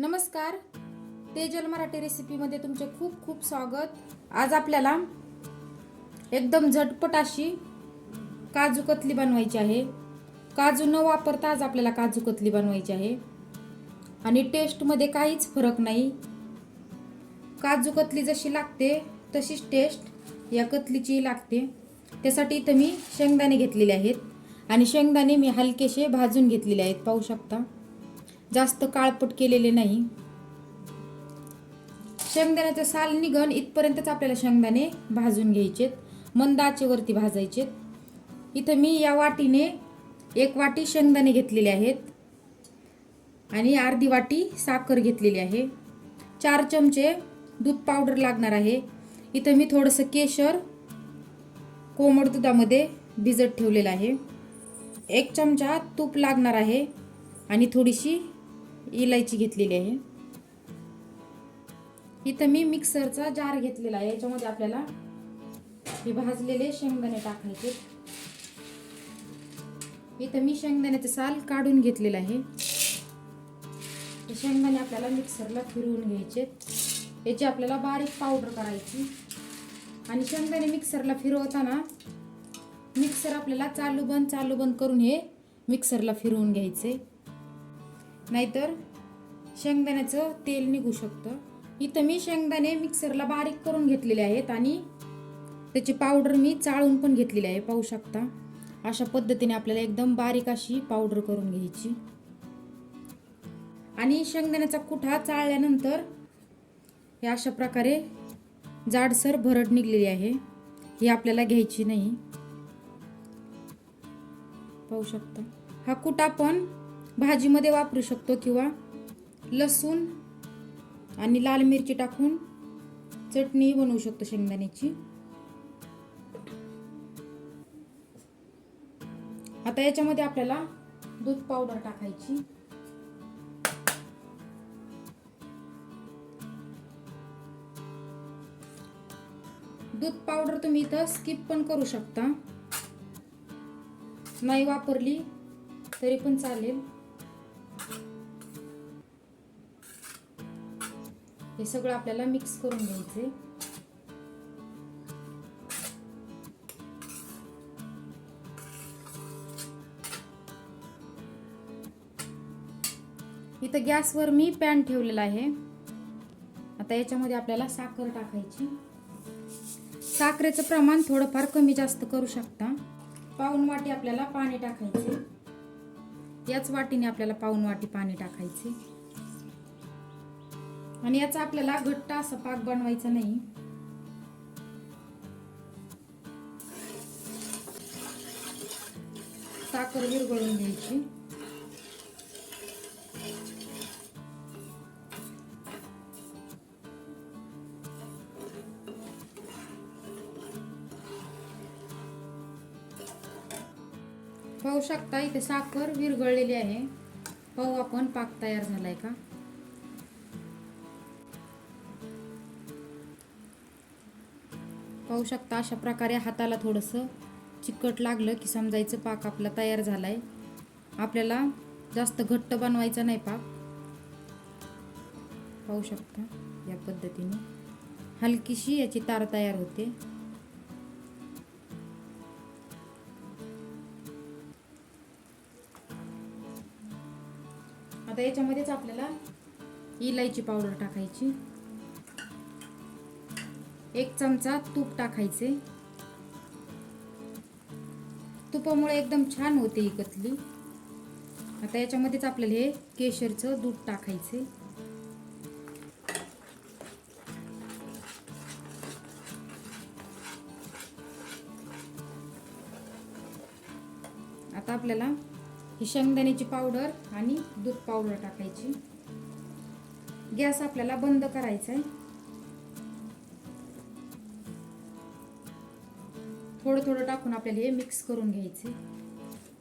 नमस्कार. तेजल मराठी रेसिपीमध्ये तुमचे खूप खूप स्वागत. आज आपल्याला एकदम झटपट अशी काजू कतली बनवायची आहे. काजू न वापरता आज आपल्याला काजू कतली बनवायची आहे. आणि टेस्टमध्ये काहीच फरक नाही. काजू कतली जशी लागते तशीच टेस्ट या कतलीची लागते. त्यासाठी इथं मी शेंगदाणे घेतलेले आहेत. आणि शेंगदाणे मी हलकेसे भाजून घेतलेले आहेत. पाहू शकता. जास्त काळपट केलेले नाही. शेंगदाण्याचं साल निघण इथपर्यंतच आपल्याला शेंगदाणे भाजून घ्यायचेत मंदाचे वरती भाजायचेत इथं मी या वाटीने एक वाटी शेंगदाणे घेतलेले आहेत. आणि अर्धी वाटी साखर घेतलेली आहे. चार चमचे दूध पावडर लागणार आहे. इथं मी थोडंसं केशर कोमट दुधामध्ये भिजत ठेवलेलं आहे. एक चमचा तूप लागणार आहे. आणि थोडीशी इलायची घेतलेली आहे. इथं मी मिक्सरचा जार घेतलेला आहे. याच्यामध्ये आपल्याला हे भाजलेले शेंगदाणे टाकायचे. इथं मी शेंगदाण्याचे साल काढून घेतलेलं आहे. शेंगदाणे आपल्याला मिक्सरला फिरवून घ्यायचे. याची आपल्याला बारीक पावडर करायची. आणि शेंगदाणे मिक्सरला फिरवताना मिक्सर आपल्याला चालू बंद चालू बंद करून हे मिक्सरला फिरवून घ्यायचे. नाहीतर शेंगदाण्याचं तेल निघू शकतं. इथं मी शेंगदाणे मिक्सरला बारीक करून घेतलेले आहेत आणि त्याची पावडर मी चाळून पण घेतलेली आहे पाहू शकता. अशा पद्धतीने आपल्याला एकदम बारीक अशी पावडर करून घ्यायची. आणि शेंगदाण्याचा कुठा चाळल्यानंतर हे अशा प्रकारे जाडसर भरड निघलेली आहे. ही आपल्याला घ्यायची नाही. पाहू शकता. हा कुटा पण भाजीमध्ये वापरू शकतो किंवा लसूण आणि लाल मिरची टाकून चटणी बनवू शकतो शेंगदाण्याची. आता याच्यामध्ये आपल्याला दूध पावडर टाकायची. दूध पावडर तुम्ही इथं स्किप पण करू शकता. नाही वापरली तरी पण चालेल. हे सगळं आपल्याला मिक्स करून घ्यायचे इथं गॅसवर मी पॅन ठेवलेला आहे. आता याच्यामध्ये आपल्याला साखर टाकायची. साखरेचं प्रमाण थोडंफार कमी जास्त करू शकता. पाऊन वाटी आपल्याला पाणी टाकायचे याच वाटीने आपल्याला पाऊन वाटी पाणी टाकायचे आणि याचा आपल्याला घट्ट असं पाक बनवायचा नाही. साखर विरघळून घ्यायची. पाहू शकता इथे साखर विरघळलेली आहे. पाहू आपण पाक तयार झालाय का? पाहू शकता अशा प्रकारे हाताला थोडंसं चिकट लागलं की समजायचं पाक आपला तयार झाला आहे आपल्याला जास्त घट्ट बनवायचा नाही पाक. पाहू शकता या पद्धतीने. हलकीशी याची तार तयार होते. आता याच्यामध्येच आपल्याला इलायची पावडर टाकायची. एक चमचा तूप टाकायचे. तुपामुळे एकदम छान होते ही कतली. आता याच्यामध्येच आपल्याला हे केशरचं दूध टाकायचे. आता आपल्याला ही शेंगदाण्याची पावडर आणि दूध पावडर टाकायची. गॅस आपल्याला बंद करायचा आहे थोडं थोडं टाकून आपल्याला हे मिक्स करून घ्यायचे.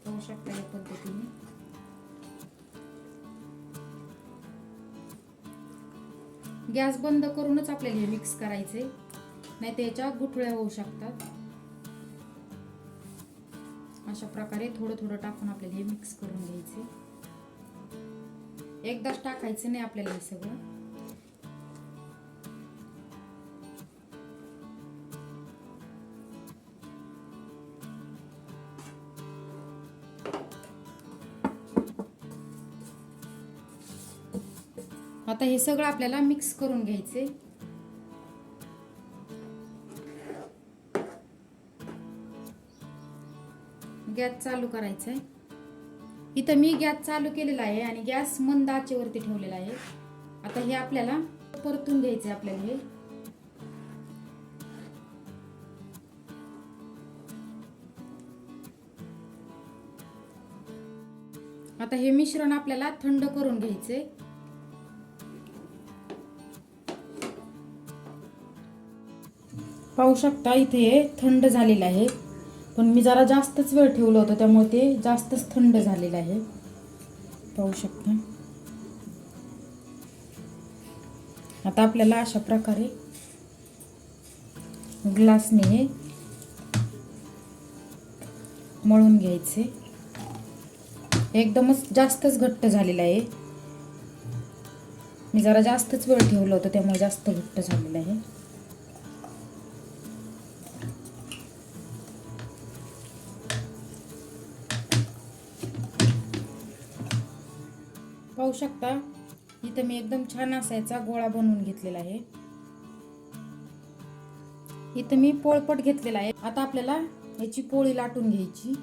पाहू शकता या पद्धतीने. गॅस बंद करूनच आपल्याला हे मिक्स करायचे. नाही तर याच्या गुठळ्या होऊ शकतात. अशा प्रकारे थोडं थोडं टाकून आपल्याला हे मिक्स करून घ्यायचे. एकदाच टाकायचं नाही आपल्याला हे सगळं. आता हे सगळं आपल्याला मिक्स करून घ्यायचे गॅस चालू करायचा आहे इथं मी गॅस चालू केलेला आहे आणि गॅस मंद आचेवरती ठेवलेला आहे. आता हे आपल्याला परतून घ्यायचे आपल्याला हे. आता हे मिश्रण आपल्याला थंड करून घ्यायचे पाहू शकता इथे थंड झालेलं आहे. पण मी जरा जास्तच वेळ ठेवलं होतं त्यामुळे ते जास्तच थंड झालेलं आहे. पाहू शकता. आता आपल्याला अशा प्रकारे ग्लासने हे मळून घ्यायचे. एकदमच जास्तच घट्ट झालेलं आहे. मी जरा जास्तच वेळ ठेवलं होतं त्यामुळे जास्त घट्ट झालेलं आहे. पाहू शकता. इथं मी एकदम छान असायचा गोळा बनवून घेतलेला आहे. इथं मी पोळपट घेतलेला आहे. आता आपल्याला याची पोळी लाटून घ्यायची.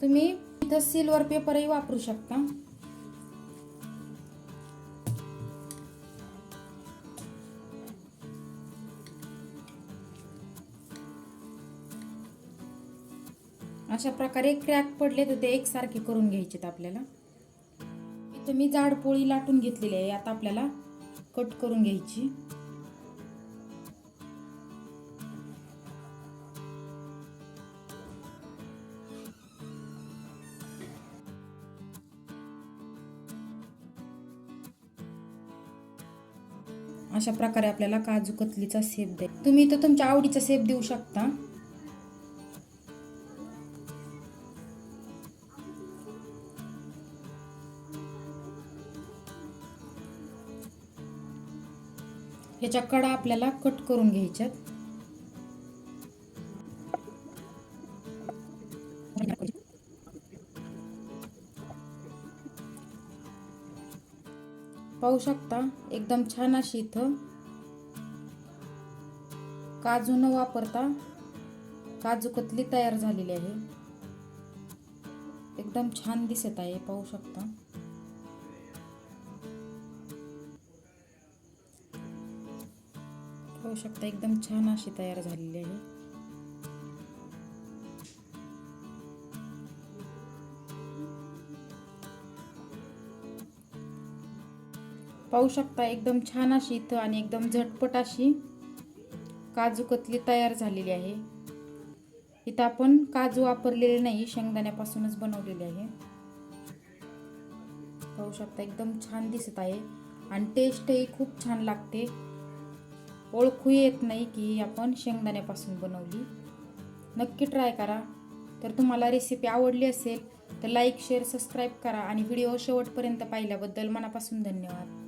तुम्ही इथं सिल्वर पेपरही वापरू शकता. अशा प्रकारे क्रॅक पडले तर ते एकसारखे करून घ्यायचेत आपल्याला. इथं मी जाड पोळी लाटून घेतलेली आहे. आता आपल्याला कट करून घ्यायची. अशा प्रकारे आपल्याला काजू कतलीचा सेप द्या तुम्ही इथं तुमच्या आवडीचा सेप देऊ शकता. ह्याच्या कडा आपल्याला कट करून घ्यायच्यात. पाहू शकता एकदम छान अशी इथं काजू न वापरता काजू कतली तयार झालेली आहे. एकदम छान दिसत आहे पाहू शकता. शकता एकदम छान अशी तयार झालेली आहे. पाहू शकता एकदम छान अशी इथं आणि एकदम झटपट अशी काजू कतली तयार झालेली आहे. इथं आपण काजू वापरलेले नाही शेंगदाण्यापासूनच बनवलेले आहे. पाहू शकता एकदम छान दिसत आहे आणि टेस्टही खूप छान लागते. ओळखू येत नाही की आपण शेंगदाण्यापासून बनवली. नक्की ट्राय करा. तर तुम्हाला रेसिपी आवडली असेल तर लाईक शेअर सबस्क्राईब करा आणि व्हिडिओ शेवटपर्यंत पाहिल्याबद्दल मनापासून धन्यवाद.